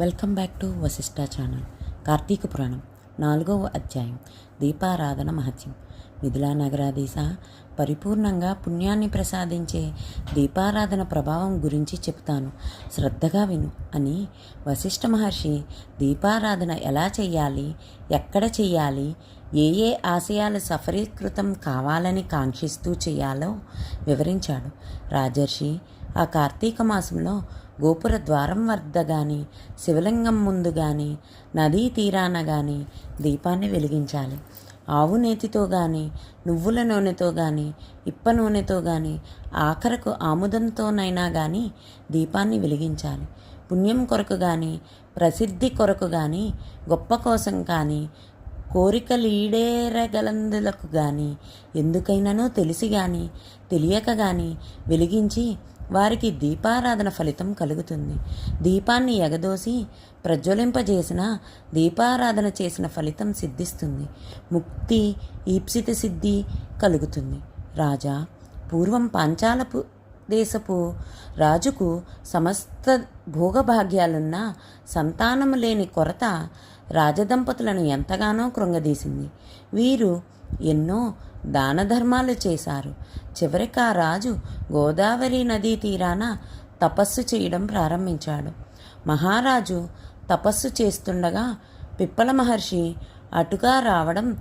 Welcome back to Vasishta channel. Karthika Puranam నాలుగవ అధ్యాయం దీపారాధన మహత్యం. మిథులా నగరాధీశ పరిపూర్ణంగా పుణ్యాన్ని ప్రసాదించే దీపారాధన ప్రభావం గురించి చెప్తాను శ్రద్ధగా విను అని వశిష్ఠ మహర్షి దీపారాధన ఎలా చెయ్యాలి ఎక్కడ చెయ్యాలి ఏ ఏ ఆశయాలు సఫలీకృతం కావాలని కాంక్షిస్తూ చేయాలో వివరించాడు. రాజర్షి ఆ కార్తీక మాసంలో గోపుర ద్వారం వద్ద కానీ శివలింగం ముందు కానీ నదీ తీరాన కానీ దీపాన్ని వెలిగించాలి. ఆవు నేతితో కానీ నువ్వుల నూనెతో కానీ ఇప్ప నూనెతో కానీ ఆఖరకు ఆముదంతోనైనా కానీ దీపాన్ని వెలిగించాలి. పుణ్యం కొరకు కానీ ప్రసిద్ధి కొరకు కానీ గొప్ప కోసం కానీ కోరికలీడేరగలందులకు కానీ ఎందుకైనానో తెలిసి కానీ తెలియక కానీ వెలిగించి వారికి దీపారాధన ఫలితం కలుగుతుంది. దీపాన్ని ఎగదోసి ప్రజ్వలింపజేసిన దీపారాధన చేసిన ఫలితం సిద్ధిస్తుంది. ముక్తి ఈప్సిత సిద్ధి కలుగుతుంది. రాజా పూర్వం పాంచాలపు దేశపు రాజుకు సమస్త భోగభాగ్యాలున్న సంతానము లేని కొరత రాజదంపతులను ఎంతగానో కృంగదీసింది. వీరు ఎన్నో దాన ధర్మాలు చేశారు. చివరికి ఆ రాజు గోదావరి నదీ తీరాన తపస్సు చేయడం ప్రారంభించాడు. మహారాజు తపస్సు చేస్తుండగా పిప్పల మహర్షి అటుగా రావడం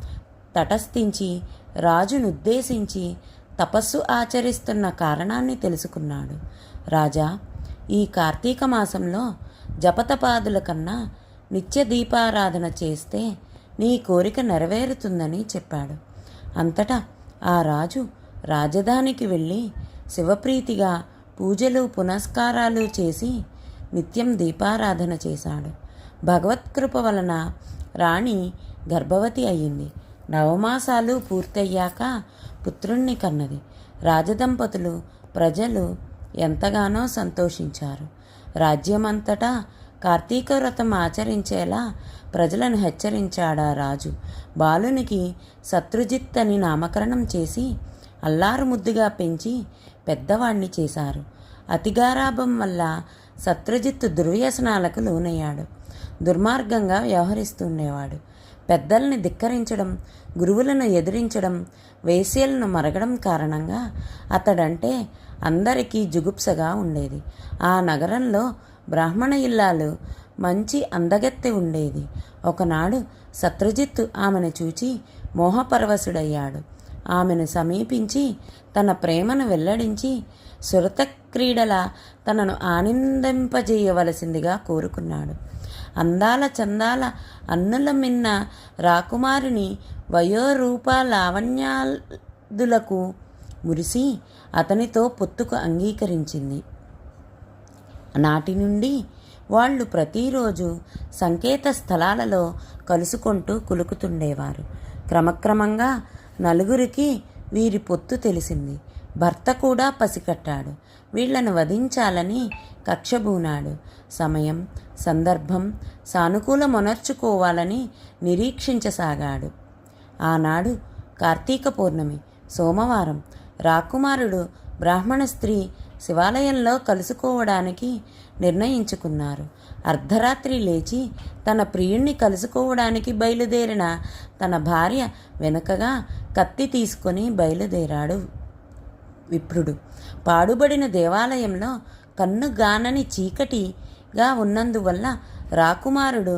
తటస్థించి రాజునుద్దేశించి తపస్సు ఆచరిస్తున్న కారణాన్ని తెలుసుకున్నాడు. రాజా ఈ కార్తీక మాసంలో జపతపాదుల కన్నా నిత్య దీపారాధన చేస్తే నీ కోరిక నెరవేరుతుందని చెప్పాడు. అంతటా ఆ రాజు రాజధానికి వెళ్ళి శివప్రీతిగా పూజలు పునస్కారాలు చేసి నిత్యం దీపారాధన చేశాడు. భగవత్కృప వలన రాణి గర్భవతి అయ్యింది. నవమాసాలు పూర్తయ్యాక పుత్రుణ్ణి కన్నది. రాజదంపతులు ప్రజలు ఎంతగానో సంతోషించారు. రాజ్యమంతటా కార్తీక వ్రతం ఆచరించేలా ప్రజలను హెచ్చరించాడా రాజు. బాలునికి శత్రుజిత్ అని నామకరణం చేసి అల్లారు ముద్దుగా పెంచి పెద్దవాణ్ణి చేశారు. అతిగారాభం వల్ల శత్రుజిత్ దుర్వ్యసనాలకు లోనయ్యాడు. దుర్మార్గంగా వ్యవహరిస్తుండేవాడు. పెద్దల్ని ధిక్కరించడం గురువులను ఎదిరించడం వేసేలను మరగడం కారణంగా అతడంటే అందరికీ జుగుప్సగా ఉండేది. ఆ నగరంలో బ్రాహ్మణ ఇల్లాలు మంచి అందగత్తె ఉండేది. ఒకనాడు శత్రుజిత్తు ఆమెను చూచి మోహపరవశుడయ్యాడు. ఆమెను సమీపించి తన ప్రేమను వెల్లడించి సురత క్రీడల తనను ఆనందింపజేయవలసిందిగా కోరుకున్నాడు. అందాల చందాల అన్నుల మిన్న రాకుమారుని వయోరూప లావణ్యాదులకు మురిసి అతనితో పొత్తుకు అంగీకరించింది. నాటి నుండి వాళ్ళు ప్రతిరోజు సంకేత స్థలాలలో కలుసుకుంటూ కులుకుతుండేవారు. క్రమక్రమంగా నలుగురికి వీరి పొత్తు తెలిసింది. భర్త కూడా పసికట్టాడు. వీళ్ళను వధించాలని కక్షబూనాడు. సమయం సందర్భం సానుకూల మొనర్చుకోవాలని నిరీక్షించసాగాడు. ఆనాడు కార్తీక పౌర్ణమి సోమవారం రాకుమారుడు బ్రాహ్మణ స్త్రీ శివాలయంలో కలుసుకోవడానికి నిర్ణయించుకున్నారు. అర్ధరాత్రి లేచి తన ప్రియుణ్ణి కలుసుకోవడానికి బయలుదేరిన తన భార్య వెనుకగా కత్తి తీసుకొని బయలుదేరాడు విప్రుడు. పాడుబడిన దేవాలయంలో కన్నుగానని చీకటిగా ఉన్నందువల్ల రాకుమారుడు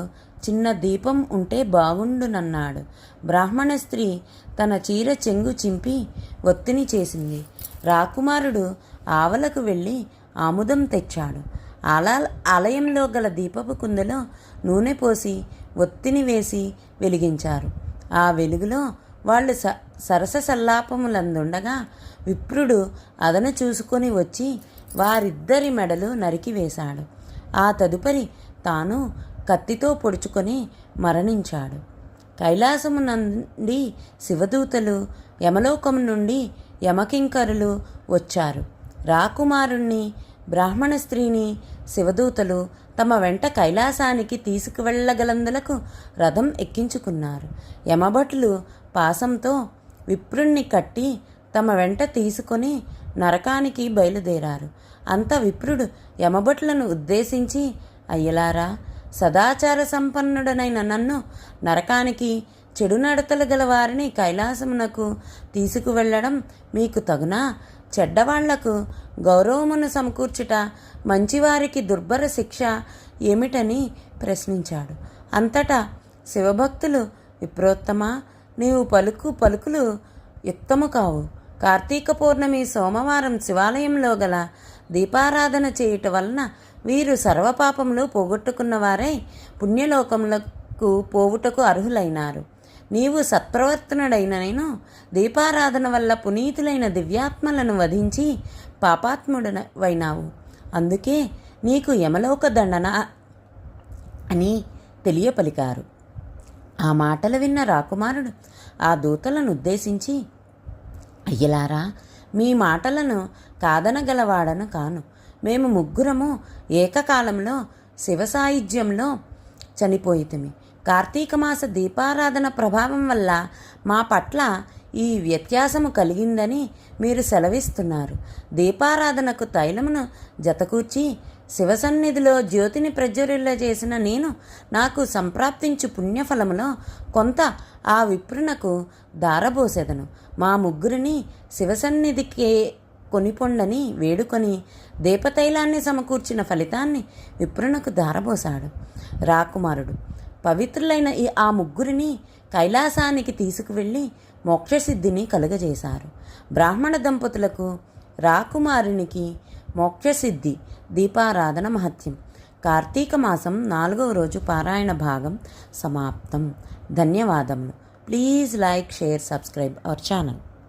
చిన్న దీపం ఉంటే బాగుండునన్నాడు బ్రాహ్మణ స్త్రీ తన చీర చెంగు చింపి ఒత్తిని చేసింది. రాకుమారుడు ఆవలకు వెళ్ళి ఆముదం తెచ్చాడు. అలా ఆలయంలో గల దీపపు కుందలో నూనె పోసి ఒత్తిని వేసి వెలిగించారు. ఆ వెలుగులో వాళ్ళు స సరస సల్లాపములందుండగా విప్రుడు అదను చూసుకొని వచ్చి వారిద్దరి మెడలు నరికివేశాడు ఆ తదుపరి తాను కత్తితో పొడుచుకొని మరణించాడు. కైలాసము నుండి శివదూతలు యమలోకం నుండి యమకింకరులు వచ్చారు. రాకుమారుణ్ణి బ్రాహ్మణ స్త్రీని శివదూతలు తమ వెంట కైలాసానికి తీసుకువెళ్ళగలందులకు రథం ఎక్కించుకున్నారు. యమభటులు పాసంతో విప్రుణ్ణి కట్టి తమ వెంట తీసుకొని నరకానికి బయలుదేరారు. అంత విప్రుడు యమభటులను ఉద్దేశించి అయ్యలారా సదాచార సంపన్నుడనైన నన్ను నరకానికి చెడు నడతలు గల వారిని కైలాసమునకు తీసుకువెళ్ళడం మీకు తగునా? చెడ్డవాళ్ళకు గౌరవమును సమకూర్చుట మంచివారికి దుర్భర శిక్ష ఏమిటని ప్రశ్నించాడు. అంతటా శివభక్తులు విప్రోత్తమ నీవు పలుకు పలుకులు యుక్తము కావు. కార్తీక పౌర్ణమి సోమవారం శివాలయంలో గల దీపారాధన చేయుట వలన వీరు సర్వపాపములు పోగొట్టుకున్నవారై పుణ్యలోకములకు పోవుటకు అర్హులైనారు. నీవు సత్ప్రవర్తనుడైన నేను దీపారాధన వల్ల పునీతులైన దివ్యాత్మలను వధించి పాపాత్ముడవైనావు అందుకే నీకు యమలోక దండన అని తెలియపలికారు. ఆ మాటలు విన్న రాకుమారుడు ఆ దూతలను ఉద్దేశించి అయ్యలారా మీ మాటలను కాదనగలవాడను కాను. మేము ముగ్గురము ఏకకాలంలో శివ చనిపోయితమి. కార్తీక మాస దీపారాధన ప్రభావం వల్ల మా పట్ల ఈ వ్యత్యాసము కలిగిందని మీరు సెలవిస్తున్నారు. దీపారాధనకు తైలమును జతకూర్చి శివసన్నిధిలో జ్యోతిని ప్రజ్వరిల్ల చేసిన నేను నాకు సంప్రాప్తించు పుణ్యఫలములో కొంత ఆ విప్రునకు దారబోసెదను. మా ముగ్గురిని శివసన్నిధికే కొనిపొండని వేడుకొని దీపతైలాన్ని సమకూర్చిన ఫలితాన్ని విప్రునకు దారబోశాడు రాకుమారుడు పవిత్రులైన ఈ ఆ ముగ్గురిని కైలాసానికి తీసుకువెళ్ళి మోక్షసిద్ధిని కలుగజేశారు. బ్రాహ్మణ దంపతులకు రాకుమారునికి మోక్షసిద్ధి దీపారాధన మహత్యం. కార్తీక మాసం నాలుగవ రోజు పారాయణ భాగం సమాప్తం. ధన్యవాదములు. Please like share subscribe our channel.